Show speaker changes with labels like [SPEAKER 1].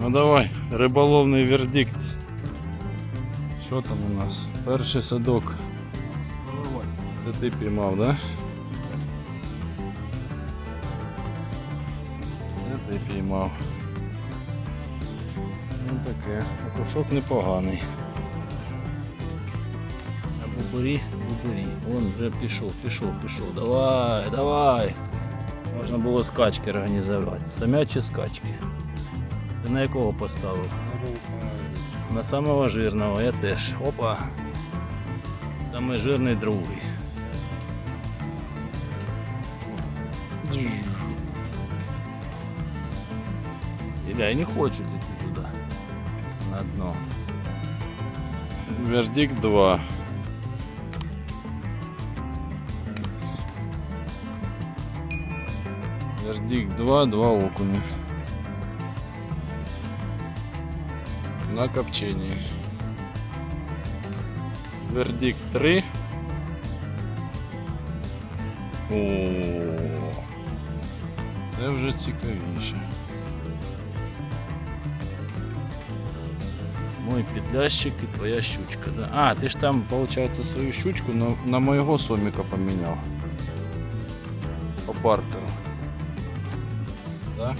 [SPEAKER 1] Ну давай, риболовний вердикт. Що там у нас? Перший садок. Це ти піймав, да? Це ти піймав. Ну таке, окушок непоганий. А бубурі, бубурі. Вон вже пішов, пішов, пішов. Давай, давай. Можна було скачки організувати. Самячі скачки. Ти на якого поставив? На самого жирного, я теж. Опа. Самий жирний другий. Ілля, я не хочу идти туда. На дно. Вердикт 2. Вердикт 2, 2 окуня. На копчении. Вердикт 3. О, це вже цікавіше. Мой підлящик і твоя щучка. Да? А, ти ж там, виходить, свою щучку на, на моєго соміка поміняв. По бартеру. Да?